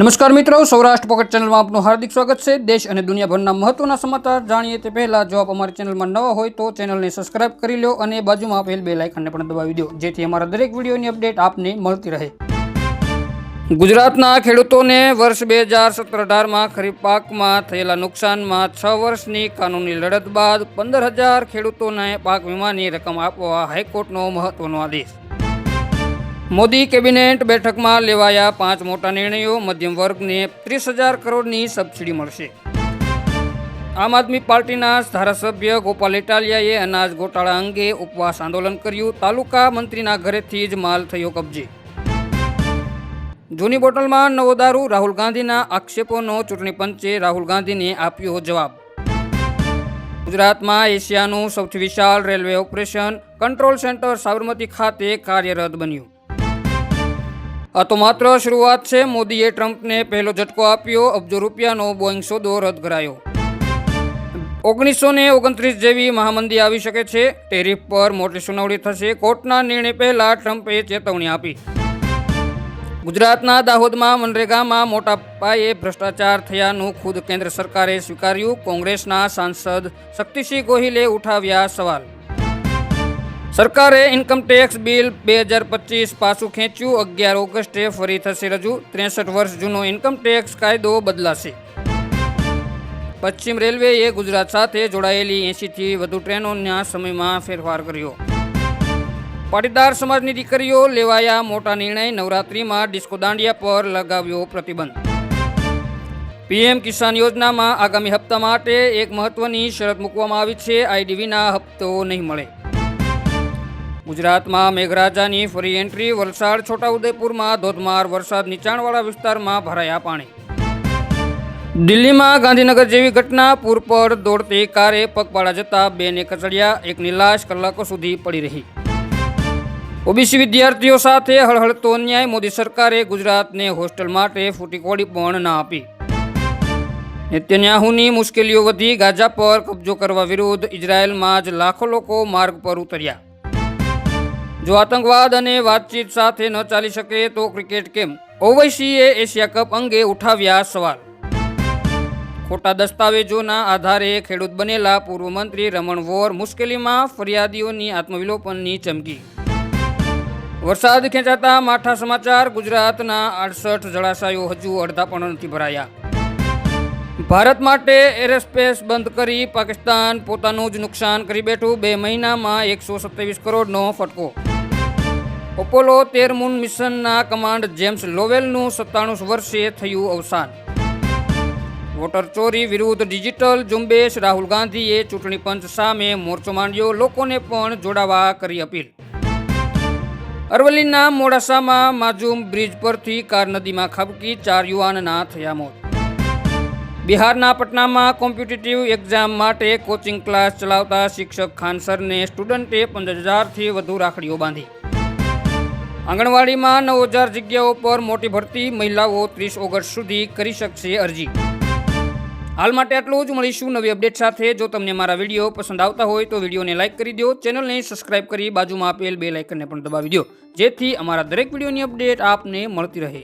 નમસ્કાર મિત્રો, સૌરાષ્ટ્ર પોકેટ ચેનલમાં આપનું હાર્દિક સ્વાગત છે. દેશ અને દુનિયાભરના મહત્વના સમાચાર જાણીએ તે પહેલાં, જો આપ અમારી ચેનલમાં નવા હોય તો ચેનલને સબસ્ક્રાઇબ કરી લો અને બાજુમાં આપેલ બે લાઇકનને પણ દબાવી દો, જેથી અમારા દરેક વિડીયોની અપડેટ આપને મળતી રહે. ગુજરાતના ખેડૂતોને વર્ષ બે હજાર સત્તર અઢારમાં ખરીફ પાકમાં થયેલા નુકસાનમાં છ વર્ષની કાનૂની લડત બાદ પંદર હજાર ખેડૂતોને પાક વીમાની રકમ આપવા હાઈકોર્ટનો મહત્વનો આદેશ. મોદી કેબિનેટ બેઠકમાં લેવાયા પાંચ મોટા નિર્ણયો. મધ્યમ વર્ગને ત્રીસ હજાર કરોડની સબસિડી મળશે. આમ આદમી પાર્ટીના ધારાસભ્ય ગોપાલ ઇટાલિયાએ અનાજ ગોટાળા અંગે ઉપવાસ આંદોલન કર્યું. તાલુકા મંત્રીના ઘરેથી જ માલ થયો કબજે. જૂની બોટલમાં નવો દારૂ રાહુલ ગાંધીના આક્ષેપોનો ચૂંટણી પંચે રાહુલ ગાંધીને આપ્યો જવાબ. ગુજરાતમાં એશિયાનું સૌથી વિશાળ railway operation control centre Sabarmati ખાતે કાર્યરત બન્યું. આ તો માત્ર શરૂઆત છે. મોદીએ ટ્રમ્પને પહેલો ઝટકો આપ્યો. અબજો રૂપિયાનો બોઈંગ સોદો રદ કરાયો. ઓગણીસો ને ઓગણત્રીસ જેવી મહામંદી આવી શકે છે. ટેરિફ પર મોટી સુનાવણી થશે. કોર્ટના નિર્ણય પહેલા ટ્રમ્પે ચેતવણી આપી. ગુજરાતના દાહોદમાં મનરેગામાં મોટા પાયે ભ્રષ્ટાચાર થયાનું ખુદ કેન્દ્ર સરકારે સ્વીકાર્યું. કોંગ્રેસના સાંસદ શક્તિસિંહ ગોહિલે ઉઠાવ્યા સવાલ. સરકારે ઇન્કમટેક્સ બિલ બે હજાર પચીસ પાછું ખેંચ્યું. અગિયાર ઓગસ્ટે ફરી થશે રજૂ. ત્રેસઠ વર્ષ જૂનો ઇન્કમટેક્સ કાયદો બદલાશે. પશ્ચિમ રેલવેએ ગુજરાત સાથે જોડાયેલી એંશીથી વધુ ટ્રેનોના સમયમાં ફેરફાર કર્યો. પાટીદાર સમાજની દીકરીઓ લેવાયા મોટા નિર્ણય. નવરાત્રિમાં ડિસ્કો દાંડિયા પર લગાવ્યો પ્રતિબંધ. પીએમ કિસાન યોજનામાં આગામી હપ્તા માટે એક મહત્વની શરત મૂકવામાં આવી છે. આઈડી વિના હપ્તો નહીં મળે. ગુજરાતમાં મેઘરાજાની ફરી એન્ટ્રી, વલસાડ, છોટાઉદેપુરમાં ધોધમાર વરસાદ, નીચાણવાળા વિસ્તારમાં ભરાયા પાણી. દિલ્હીમાં ગાંધીનગર જેવી ઘટના, પૂર પર દોડતી કારે પગપાળા જતા બેને કચડ્યા એકની લાશ કલાકો સુધી પડી રહી. ઓબીસી વિદ્યાર્થીઓ સાથે હળહળતો અન્યાય, મોદી સરકારે ગુજરાતને હોસ્ટેલ માટે ફૂટીકોડી પણ ના આપી. નેતન્યાહુની મુશ્કેલીઓ વધી, ગાઝા પર કબજો કરવા વિરુદ્ધ ઇઝરાયેલમાં જ લાખો લોકો માર્ગ પર ઉતર્યા. જો આતંકવાદ અને વાતચીત સાથે ન ચાલી શકે તો ક્રિકેટ કેમ? ઓવૈસીએ એશિયા કપ અંગે ઉઠાવ્યા સવાલ. ખોટા દસ્તાવેજોના આધારે ખેડૂત બનેલા પૂર્વ મંત્રી રમણ વોર મુશ્કેલીમાં ફરિયાદીઓની આત્મવિલોપનની ચમકી. વરસાદ ખેંચાતા માઠા સમાચાર, ગુજરાતના આડસઠ જળાશયો હજુ અડધા પણ નથી ભરાયા. ભારત માટે એરસ્પેસ બંધ કરી પાકિસ્તાન પોતાનું જ નુકસાન કરી બેઠું, બે મહિનામાં એકસો સત્યાવીસ કરોડનો ફટકો. અપોલો તેર મૂન મિશનના કમાન્ડ જેમ્સ લોવેલનું સત્તાણું વર્ષે થયું અવસાન. વોટર ચોરી વિરુદ્ધ ડિજિટલ ઝુંબેશ રાહુલ ગાંધીએ ચૂંટણી પંચ સામે મોરચો માંડ્યો, લોકોને પણ જોડાવા કરી અપીલ. અરવલ્લીના મોડાસામાં માજુમ બ્રિજ પરથી કાર નદીમાં ખાબકી ચાર યુવાનના થયા મોત. બિહારના પટનામાં કોમ્પિટિટિવ એક્ઝામ માટે કોચિંગ ક્લાસ ચલાવતા શિક્ષક ખાનસરને સ્ટુડન્ટે પંદર હજારથી વધુ રાખડીઓ બાંધી. આંગણવાડીમાં નવ હજાર જગ્યાઓ પર મોટી ભરતી મહિલાઓ ત્રીસ ઓગસ્ટ સુધી કરી શકશે અરજી. હાલ માટે આટલું જ. મળીશું નવી અપડેટ સાથે. જો તમને મારા વીડિયો પસંદ આવતા હોય તો વિડીયોને લાઇક કરી દો. ચેનલને સબસ્ક્રાઇબ કરી બાજુમાં આપેલ બે લાઇકનને પણ દબાવી દો. જેથી અમારા દરેક વિડીયોની અપડેટ આપને મળતી રહે.